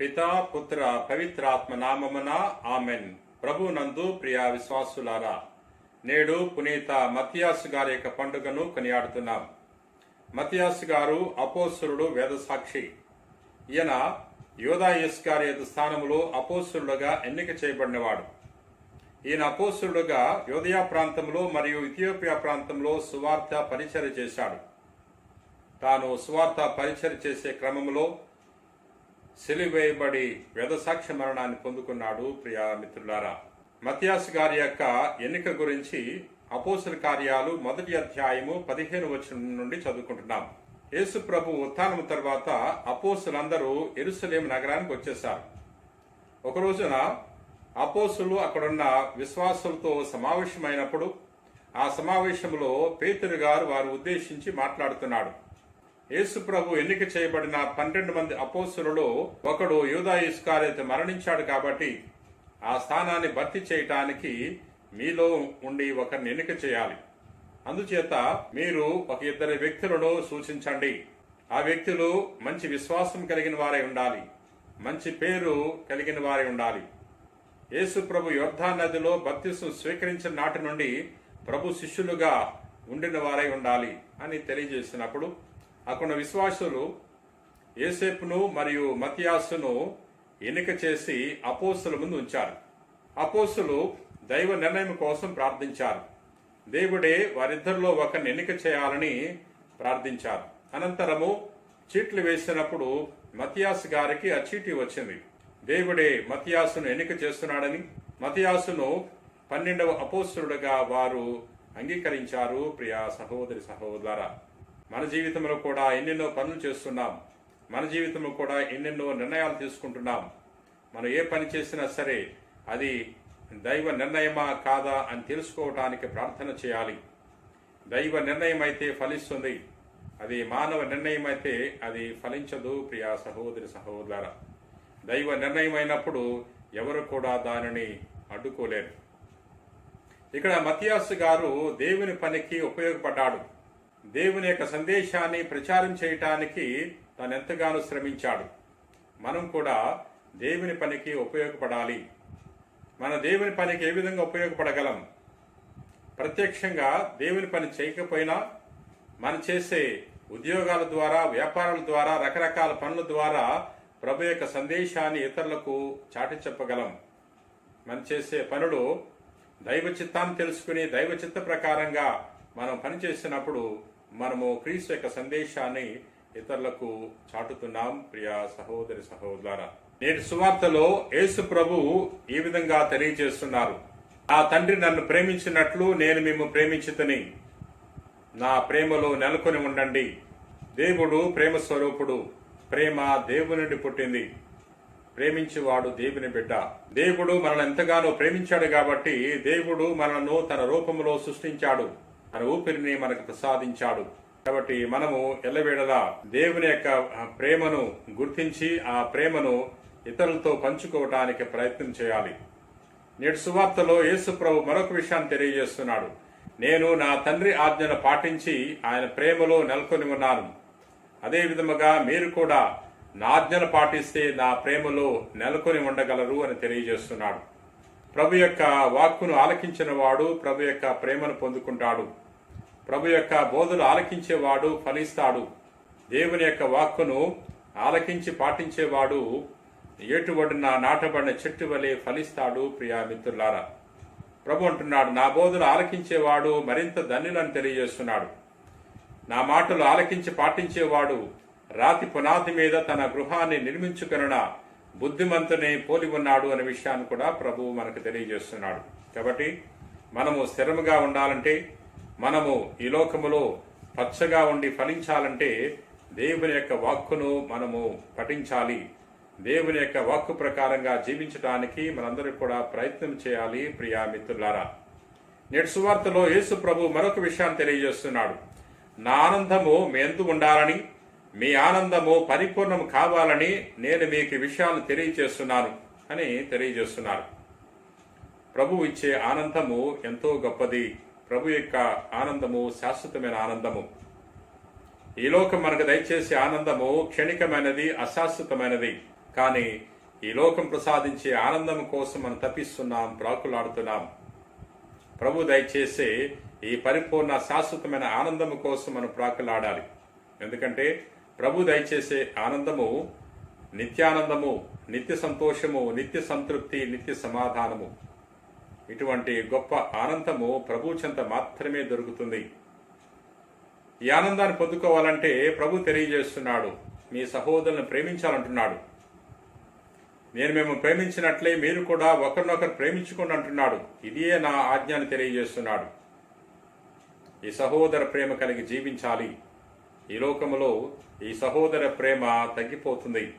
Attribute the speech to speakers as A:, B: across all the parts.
A: పితా పుత్ర పవిత్రాత్మ నామమున ఆమెన్. ప్రభు నందు ప్రియ విశ్వాసులారా నేడు పునీత మతియాస్ గారి యొక్క పండుగను కొనియాడుతున్నాం. మతియాస్ గారు అపోసురుడు వేదసాక్షి. ఈయన యోధాయస్ గారి యొక్క స్థానంలో అపోసురుడుగా ఎన్నిక చేయబడినవాడు. ఈయన అపోసురుడుగా యోధయా ప్రాంతంలో మరియు ఇథియోపియా ప్రాంతంలో సువార్త పరిచయ చేశాడు. తాను సువార్త పరిచయ చేసే క్రమంలో సిలివేయబడి వేదసాక్షి మరణాన్ని పొందుకున్నాడు ప్రియా మిత్రులారా. మత్యాస్ గారి యొక్క ఎన్నిక గురించి అపోసల కార్యాలు మొదటి అధ్యాయము పదిహేను వచనం నుండి చదువుకుంటున్నాం. యేసు ప్రభు ఉత్థానం తర్వాత అపోసులందరూ ఎరుసలేం నగరానికి వచ్చేశారు. ఒక రోజున అపోసులు అక్కడున్న విశ్వాసులతో సమావేశమైనప్పుడు ఆ సమావేశంలో పేతురు గారు వారు ఉద్దేశించి మాట్లాడుతున్నాడు. యేసు ప్రభు ఎన్నిక చేయబడిన పన్నెండు మంది అపోసులలో ఒకడు యూదా ఇస్కారేత మరణించాడు కాబట్టి ఆ స్థానాన్ని భర్తీ చేయటానికి మీలో ఉండి ఒకరిని ఎన్నిక చేయాలి. అందుచేత మీరు ఒక ఇద్దరు వ్యక్తులను సూచించండి. ఆ వ్యక్తులు మంచి విశ్వాసం కలిగిన వారై ఉండాలి. మంచి పేరు కలిగిన వారై ఉండాలి. యేసు ప్రభు యోర్ధా నదిలో బప్తిస్వం స్వీకరించిన నాటి నుండి ప్రభు శిష్యులుగా ఉండిన వారై ఉండాలి అని తెలియజేసినప్పుడు అక్కడ విశ్వాసులు ఏసేపును మరియు మతియాసును ఎన్నిక చేసి అపోస్తుల ముందు ఉంచారు. అపోస్తులు దైవ నిర్ణయం కోసం ప్రార్థించారు. దేవుడే వారిద్దరిలో ఒకరిని ఎన్నిక చేయాలని ప్రార్థించారు. అనంతరము చీట్లు వేసినప్పుడు మతియాసు గారికి ఆ చీటి వచ్చింది. దేవుడే మతియాసును ఎన్నిక చేస్తున్నాడని మతియాసును పన్నెండవ అపోస్తుడుగా వారు అంగీకరించారు ప్రియా సహోదరి సహోదర మన జీవితంలో కూడా ఎన్నెన్నో పనులు చేస్తున్నాం. మన జీవితంలో కూడా ఎన్నెన్నో నిర్ణయాలు తీసుకుంటున్నాం. మనం ఏ పని చేసినా సరే అది దైవ నిర్ణయమా కాదా అని తెలుసుకోవటానికి ప్రార్థన చేయాలి. దైవ నిర్ణయం అయితే ఫలిస్తుంది. అది మానవ నిర్ణయం అయితే అది ఫలించదు ప్రియా సహోదరి సహోదర దైవ నిర్ణయం అయినప్పుడు ఎవరు కూడా దానిని అడ్డుకోలేరు. ఇక్కడ మతియాస్ గారు దేవుని పనికి ఉపయోగపడ్డాడు. దేవుని యొక్క సందేశాన్ని ప్రచారం చేయటానికి తాను ఎంతగానో శ్రమించాడు. మనం కూడా దేవుని పనికి ఉపయోగపడాలి. మన దేవుని పనికి ఏ విధంగా ఉపయోగపడగలం? ప్రత్యక్షంగా దేవుని పని చేయకపోయినా మనం చేసే ఉద్యోగాల ద్వారా వ్యాపారాల ద్వారా రకరకాల పనుల ద్వారా ప్రభు యొక్క సందేశాన్ని ఇతరులకు చాటి చెప్పగలం. మనం చేసే పనులు దైవ చిత్తాన్ని తెలుసుకుని దైవ చిత్త ప్రకారంగా మనం పనిచేసినప్పుడు మనము క్రీస్తు యొక్క సందేశాన్ని ఇతరులకు చాటుతున్నాం ప్రియ సహోదరి సహోదర నేటి సువార్తలో యేసు ప్రభు ఈ విధంగా తెలియజేస్తున్నారు. నా తండ్రి నన్ను ప్రేమించినట్లు నేను మేము ప్రేమించుతని నా ప్రేమలో నెలకొని ఉండండి. దేవుడు ప్రేమ స్వరూపుడు ప్రేమ దేవుని నుండి పుట్టింది. ప్రేమించేవాడు దేవుని బిడ్డ. దేవుడు మనల్ని ఎంతగానో ప్రేమించాడు కాబట్టి దేవుడు మనను తన రూపంలో సృష్టించాడు. తన ఊపిరిని మనకు ప్రసాదించాడు. కాబట్టి మనము ఎల్లవేళలా దేవుని యొక్క ప్రేమను గుర్తించి ఆ ప్రేమను ఇతరులతో పంచుకోవటానికి ప్రయత్నం చేయాలి. నేటి సువార్తలో యేసుప్రభు మరొక విషయాన్ని తెలియజేస్తున్నాడు. నేను నా తండ్రి ఆజ్ఞను పాటించి ఆయన ప్రేమలో నెలకొని ఉన్నాను. అదే విధముగా మీరు కూడా నా ఆజ్ఞను పాటిస్తే నా ప్రేమలో నెలకొని ఉండగలరు అని తెలియజేస్తున్నాడు. ప్రభు యొక్క వాక్కును ఆలకించిన వాడు ప్రభు యొక్క ప్రేమను పొందుకుంటాడు. ప్రభు యొక్క బోధలు ఆలకించేవాడు ఫలిస్తాడు. దేవుని యొక్క వాక్కును ఆలకించి పాటించేవాడు ఏటుబడిన నాటబడిన చెట్టు వలె ఫలిస్తాడు ప్రియా మిత్రులారా. ప్రభు అంటున్నాడు నా బోధలు ఆలకించేవాడు మరింత ధన్యులను తెలియజేస్తున్నాడు. నా మాటలు ఆలకించి పాటించేవాడు రాతి పునాది మీద తన గృహాన్ని నిర్మించుకొనున బుద్ధిమంతుని పోలి ఉన్నాడు అనే విషయాన్ని కూడా ప్రభువు మనకు తెలియజేస్తున్నాడు. కాబట్టి మనము స్థిరముగా ఉండాలంటే మనము ఈ లోకములో పచ్చగా ఉండి ఫలించాలంటే దేవుని యొక్క వాక్కును మనము పఠించాలి. దేవుని యొక్క వాక్కు ప్రకారంగా జీవించడానికి మనందరూ కూడా ప్రయత్నం చేయాలి ప్రియా మిత్రులారా. నేటి సువార్తలో యేసు ప్రభు మరొక విషయాన్ని తెలియజేస్తున్నాడు. నా ఆనందము మీ ఉండాలని మీ ఆనందము పరిపూర్ణం కావాలని నేను మీకు విషయాలు విషయాలను తెలియజేస్తున్నాను అని తెలియజేస్తున్నారు. ప్రభు ఇచ్చే ఆనందము ఎంతో గొప్పది. ప్రభు యొక్క ఆనందము శాశ్వతమైన ఆనందము. ఈ లోకం మనకు దయచేసే ఆనందము క్షణికమైనది అశాశ్వతమైనది. కానీ ఈ లోకం ప్రసాదించే ఆనందం కోసం మనం తప్పిస్తున్నాం ప్రాకులాడుతున్నాం ప్రభు దయచేసే ఈ పరిపూర్ణ శాశ్వతమైన ఆనందము కోసం మనం ప్రాకులాడాలి ఎందుకంటే ప్రభు దయచేసే ఆనందము నిత్యానందము నిత్య సంతోషము నిత్య సంతృప్తి నిత్య సమాధానము. ఇటువంటి గొప్ప ఆనందము ప్రభు చెంత మాత్రమే దొరుకుతుంది. ఈ ఆనందాన్ని పొందుకోవాలంటే ప్రభు తెలియజేస్తున్నాడు. మీ సహోదరులను ప్రేమించాలంటున్నాడు. నేను మేము ప్రేమించినట్లే మీరు కూడా ఒకరినొకరు ప్రేమించుకోండి అంటున్నాడు. ఇదే నా ఆజ్ఞాన్ని తెలియజేస్తున్నాడు. ఈ సహోదర ప్రేమ కలిగి జీవించాలి. ఈ లోకములో ఈ సహోదర ప్రేమ తగ్గిపోతుంది.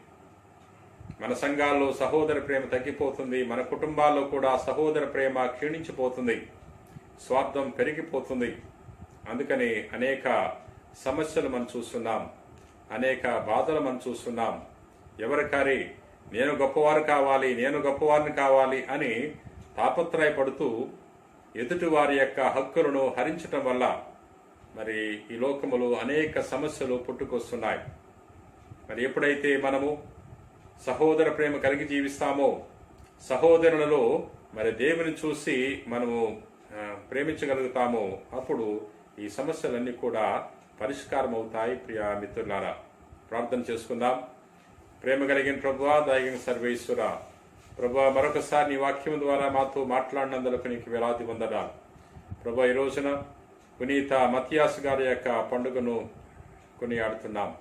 A: మన సంఘాల్లో సహోదర ప్రేమ తగ్గిపోతుంది. మన కుటుంబాల్లో కూడా సహోదర ప్రేమ క్షీణించిపోతుంది. స్వార్థం పెరిగిపోతుంది. అందుకని అనేక సమస్యలు మనం చూస్తున్నాం. అనేక బాధలు మనం చూస్తున్నాం. ఎవరికారి నేను గొప్పవారు కావాలి నేను గొప్పవారిని కావాలి అని తాపత్రయపడుతూ ఎదుటి వారి యొక్క హక్కులను హరించటం వల్ల మరి ఈ లోకములో అనేక సమస్యలు పుట్టుకొస్తున్నాయి. మరి ఎప్పుడైతే మనము సహోదర ప్రేమ కలిగి జీవిస్తామో సహోదరులలో మరి దేవుని చూసి మనము ప్రేమించగలుగుతామో అప్పుడు ఈ సమస్యలన్నీ కూడా పరిష్కారం అవుతాయి ప్రియ మిత్రులారా. ప్రార్థన చేసుకుందాం. ప్రేమ కలిగిన ప్రభువా దయగిన సర్వేశ్వర ప్రభా మరొకసారి నీ వాక్యం ద్వారా మాతో మాట్లాడినందులకు నీకు వేలాది వందనాలు. ప్రభా ఈ రోజున పునీత మతియాస్ గారి యొక్క పండుగను కొనియాడుతున్నాం.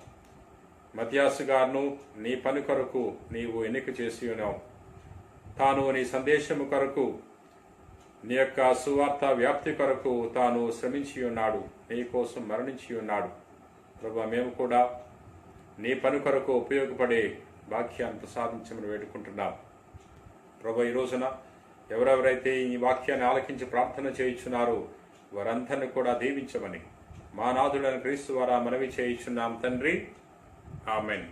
A: మతియాస్ గారును నీ పని కొరకు నీవు ఎన్నిక చేసి ఉన్నావు. తాను నీ సందేశము కొరకు నీ యొక్క సువార్త వ్యాప్తి కొరకు తాను శ్రమించి ఉన్నాడు. నీ కోసం మరణించి ఉన్నాడు. ప్రభా మేము కూడా నీ పని కొరకు ఉపయోగపడే వాక్యాన్ని ప్రసాదించమని వేడుకుంటున్నాం. ప్రభా ఈ రోజున ఎవరెవరైతే ఈ వాక్యాన్ని ఆలకించి ప్రార్థన చేయించున్నారో వారందరిని కూడా దీవించమని. మా నాథుడైన క్రీస్తు ద్వారా మనవి చేయించున్నాం తండ్రి. ఆమెన్.